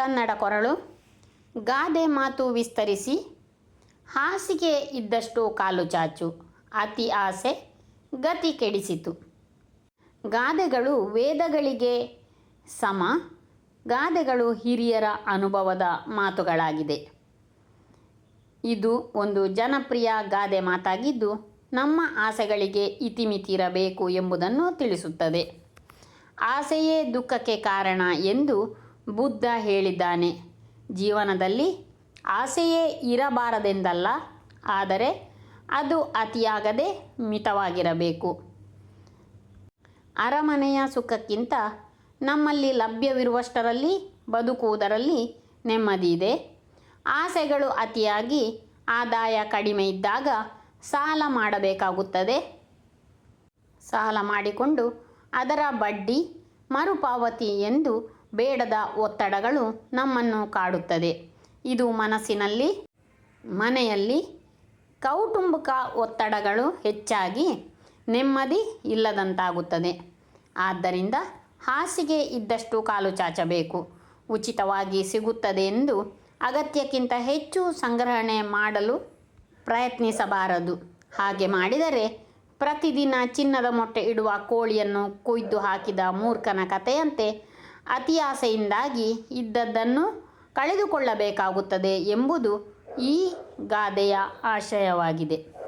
ಕನ್ನಡ ಕೊರಳು. ಗಾದೆ ಮಾತು ವಿಸ್ತರಿಸಿ, ಹಾಸಿಗೆ ಇದ್ದಷ್ಟು ಕಾಲು ಚಾಚು, ಅತಿ ಆಸೆ ಗತಿ ಕೆಡಿಸಿತು. ಗಾದೆಗಳು ವೇದಗಳಿಗೆ ಸಮ, ಗಾದೆಗಳು ಹಿರಿಯರ ಅನುಭವದ ಮಾತುಗಳಾಗಿದೆ. ಇದು ಒಂದು ಜನಪ್ರಿಯ ಗಾದೆ ಮಾತಾಗಿದ್ದು, ನಮ್ಮ ಆಸೆಗಳಿಗೆ ಇತಿಮಿತಿರಬೇಕು ಎಂಬುದನ್ನು ತಿಳಿಸುತ್ತದೆ. ಆಸೆಯೇ ದುಃಖಕ್ಕೆ ಕಾರಣ ಎಂದು ಬುದ್ಧ ಹೇಳಿದ್ದಾನೆ. ಜೀವನದಲ್ಲಿ ಆಸೆಯೇ ಇರಬಾರದೆಂದಲ್ಲ, ಆದರೆ ಅದು ಅತಿಯಾಗದೆ ಮಿತವಾಗಿರಬೇಕು. ಅರಮನೆಯ ಸುಖಕ್ಕಿಂತ ನಮ್ಮಲ್ಲಿ ಲಭ್ಯವಿರುವಷ್ಟರಲ್ಲಿ ಬದುಕುವುದರಲ್ಲಿ ನೆಮ್ಮದಿ ಇದೆ ಆಸೆಗಳು ಅತಿಯಾಗಿ ಆದಾಯ ಕಡಿಮೆ ಇದ್ದಾಗ ಸಾಲ ಮಾಡಬೇಕಾಗುತ್ತದೆ. ಸಾಲ ಮಾಡಿಕೊಂಡು ಅದರ ಬಡ್ಡಿ ಮರುಪಾವತಿ ಎಂದು ಬೇಡದ ಒತ್ತಡಗಳು ನಮ್ಮನ್ನು ಕಾಡುತ್ತದೆ. ಇದು ಮನಸ್ಸಿನಲ್ಲಿ, ಮನೆಯಲ್ಲಿ ಕೌಟುಂಬಿಕ ಒತ್ತಡಗಳು ಹೆಚ್ಚಾಗಿ ನೆಮ್ಮದಿ ಇಲ್ಲದಂತಾಗುತ್ತದೆ. ಆದ್ದರಿಂದ ಹಾಸಿಗೆ ಇದ್ದಷ್ಟು ಕಾಲು ಚಾಚಬೇಕು. ಉಚಿತವಾಗಿ ಸಿಗುತ್ತದೆ ಎಂದು ಅಗತ್ಯಕ್ಕಿಂತ ಹೆಚ್ಚು ಸಂಗ್ರಹಣೆ ಮಾಡಲು ಪ್ರಯತ್ನಿಸಬಾರದು. ಹಾಗೆ ಮಾಡಿದರೆ ಪ್ರತಿದಿನ ಚಿನ್ನದ ಮೊಟ್ಟೆ ಇಡುವ ಕೋಳಿಯನ್ನು ಕೊಯ್ದು ಹಾಕಿದ ಮೂರ್ಖನ ಕಥೆಯಂತೆ ಅತಿ ಆಸೆಯಿಂದಾಗಿ ಇದ್ದದ್ದನ್ನು ಕಳೆದುಕೊಳ್ಳಬೇಕಾಗುತ್ತದೆ ಎಂಬುದು ಈ ಗಾದೆಯ ಆಶಯವಾಗಿದೆ.